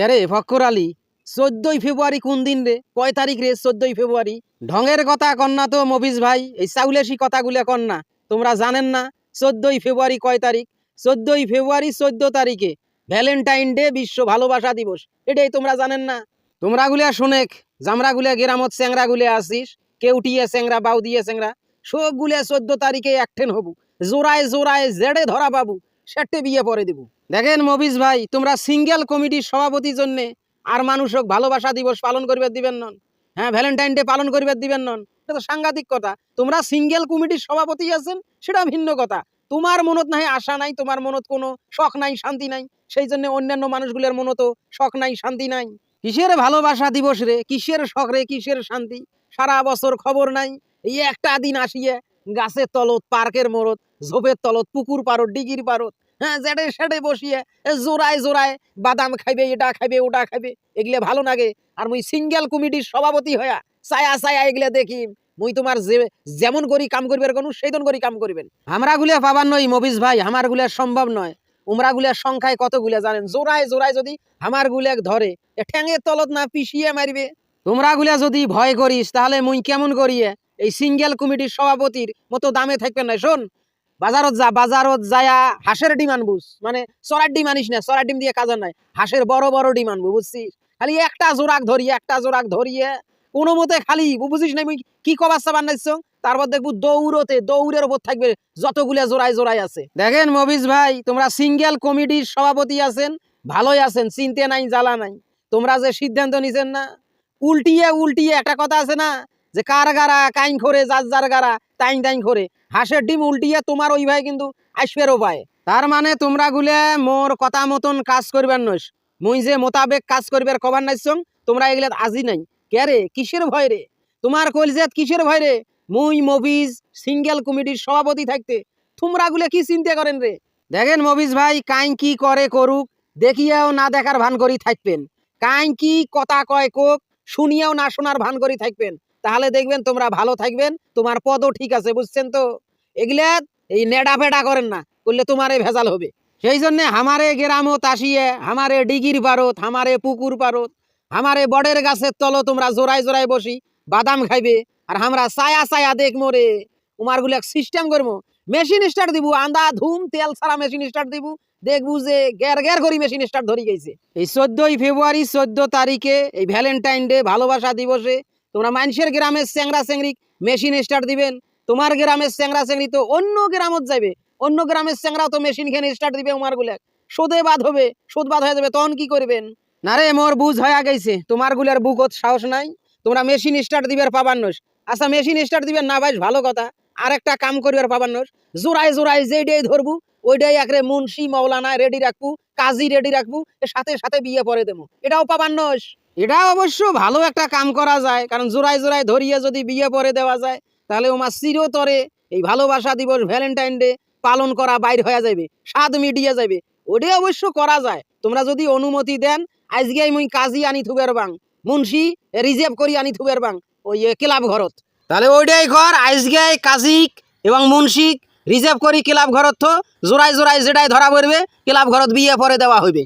কে রে ফক্কর আলী, চোদ্দই ফেব্রুয়ারি কোন দিন রে? কয় তারিখ রে চোদ্দই ফেব্রুয়ারি? ঢঙের কথা কন্যা তো মফিজ ভাই, এই চাউলেশি কথাগুলো কন্যা তোমরা জানেন না, চোদ্দই ফেব্রুয়ারি কয় তারিখ? চোদ্দই ফেব্রুয়ারি চোদ্দ তারিখে ভ্যালেন্টাইন ডে, বিশ্ব ভালোবাসা দিবস। এটাই তোমরা জানেন না? তোমরা গুলিয়া শোনেক জামরা গুলিয়া গেরামত চ্যাংরা গুলিয়া আসিস, কেউটিয়ে চ্যাংরা বাউ দিয়ে চ্যাংরা সব গুলিয়া চোদ্দ তারিখে একঠেন হবু। জোড়ায় জোড়ায় জেডে ধরা পাবু সেটে বিয়ে পরে দিব। দেখেন মবিজ ভাই, তোমরা সিঙ্গেল কমিটির সভাপতির জন্যে আর মানুষক ভালোবাসা দিবস পালন করিবে দিবেন নন। হ্যাঁ ভ্যালেন্টাইন ডে পালন করিবে দিবেন নন। এটা তো সাংঘাতিক কথা। তোমরা সিঙ্গেল কমিটির সভাপতি আছেন, সেটা ভিন্ন কথা। তোমার মনত নাই আশা নাই, তোমার মনত কোনো শখ নাই, শান্তি নাই। সেই জন্য অন্যান্য মানুষগুলোর মনতো শখ নাই, শান্তি নাই। কিসের ভালোবাসা দিবস রে? কিসের শখ রে? কিসের শান্তি? সারা বছর খবর নাই। এই একটা দিন আসিয়ে গাছের তলত পার্কের মোড়ত ঝোপের তলত, পুকুর পারত, ডিগির পারত হ্যাঁ জেডে সেডে বসিয়ে জোড়ায় জোড়ায় বাদাম খাইবে, এটা খাইবে, ওটা খাইবে, এগুলো ভালো লাগে। আর মুই সিঙ্গেল কমিটির সভাপতি হইয়া ছায়া ছায়া এগুলো দেখি, মুই তোমার যে, যেমন করি কাম করবে কোনো সেইদন করি কাম করবেন। আমরা গুলিয়া পাবার নই মবিজ ভাই আমার গুলিয়া সম্ভব নয়। উমরা গুলিয়ার সংখ্যায় কতগুলা জানেন? জোড়ায় জোড়ায় যদি আমার গুলিয়াক ধরে ঠ্যাঙের তলত না পিষিয়ে মারবে। তোমরা গুলা যদি ভয় করিস, তাহলে মুই কেমন করিয়ে, এই সিঙ্গেল কমিটির সভাপতির মতো দামে থাকবেন না। শোন বাজারত যা, বাজারত যায়া হাঁসের ডিম আনবুস মানে চড়ার ডিম আনিস না, চড়ার ডিম দিয়ে কাজ নাই। হাঁসের বড় বড় ডিম আনবু, বুঝছিস? খালি একটা জোরাক ধরিয়ে একটা জোরাক ধরিয়ে কোনো মতে খালি বুঝিস না কি কবার সাবান নাইছ তারপর দেখব দৌড়তে, দৌড়ের ওপর থাকবে যতগুলা জোড়ায় জোড়ায় আছে। দেখেন মবিজ ভাই, তোমরা সিঙ্গেল কমিটির সভাপতি আছেন, ভালোই আছেন, চিনতে নাই, জ্বালা নাই। তোমরা যে সিদ্ধান্ত নিছেন না, উল্টিয়ে উল্টিয়ে একটা কথা আছে না যে কার গারা কাইন করে যার যার গারা টাইন টাইন করে হাঁসের ডিম উল্টিয়ে তোমার ওই ভাই কিন্তু আসবেরও পায়। তার মানে তোমরা গুলে মোর কথা মতন কাজ করবার নইস। মুই যে মোতাবেক কাজ করবার কবার নাইছং তোমরা এগুলা আজি নাই। কে রে? কিসের ভয় রে? তোমার কলজেত কিসের ভয় রে? মুই, মবিজ, সিঙ্গেল কমিটির সভাপতি থাকতে তোমরা গুলে কি চিন্তা করেন রে? দেখেন মবিজ ভাই, কাইন কি করে করুক, দেখিয়াও না দেখার ভান করি থাকবেন। কাইন কি কথা কয় কোক, শুনিয়াও না শোনার ভান করি থাকবেন। তাহলে দেখবেন তোমরা ভালো থাকবেন, তোমার পদও ঠিক আছে, বুঝছেন তো? এগুলা এই নেডা ফেডা করেন না, করলে তোমারে ভেজাল হবে। সেই জন্যে আমারে গ্রামত আসিয়ে, আমারে ডিগির পারত, আমারে পুকুর পারত, আমারে বড়ের গাছের তল তোমরা জোড়ায় জোড়ায় বসি, বাদাম খাইবে, আর আমরা ছায়া ছায়া দেখ মোরে। উমারগুলো সিস্টেম করব মেশিন স্টার্ট দিব, আন্দা, ধুম, তেল ছাড়া মেশিন স্টার্ট দিব, দেখব যে গ্যার গ্যার করি মেশিন স্টার্ট ধরি গেছে। এই চোদ্দই ফেব্রুয়ারি চোদ্দ তারিখে এই ভ্যালেন্টাইন ডে ভালোবাসা দিবসে তোমরা মানুষের গ্রামের চ্যাংরা চ্যাংরি মেশিন স্টার্ট দিবেন। তোমার গ্রামের চ্যাংরা চ্যাংরি তো অন্য গ্রামত যাবে অন্য গ্রামের চ্যাংরাও তো মেশিন খেনে স্টার্ট দিবে উমারগুলা সোদে বাদ হবে, সোদ বাদ হয়ে যাবে, তখন কি করবেন? না রে, মোর বুঝ হয়ে গেছে। তোমারগুলার বুকত সাহস নাই। তোমরা মেশিন স্টার্ট দিবার পাবার নস আচ্ছা মেশিন স্টার্ট দিবেন না, ভাই, ভালো কথা। আর একটা কাম করিবার পাবার নস জোড়ায় জোড়ায় যেটাই ধরবু ওইটাই একরে মুন্সি, মৌলানা রেডি রাখব, কাজী রেডি রাখব সাথে সাথে বিয়ে পরে দেবো। এটাও পাবার নস এটা অবশ্য ভালো একটা কাম করা যায়, কারণ জোড়ায় জোড়ায় ধরিয়ে যদি বিয়ে পরে দেওয়া যায়, তাহলে ওমার চিরতরে এই ভালোবাসা দিবস ভ্যালেন্টাইন ডে পালন করা বাইর হয়ে যাবে, স্বাদ মিডিয়ে যাবে। ওটাই অবশ্য করা যায়। তোমরা যদি অনুমতি দেন, আজকে মুই কাজী আনি থুবের বাং, মুন্সি রিজার্ভ করি আনি থুবের বাং, ওই ক্লাব ঘরত। তাহলে ওইটাই ঘর, আজকে কাজিক এবং মুন্সিক রিজার্ভ করি ক্লাব ঘরত থো, জোড়ায় জোড়ায় যেটাই ধরা পড়বে, ক্লাব ঘরত বিয়ে পরে দেওয়া হইবে।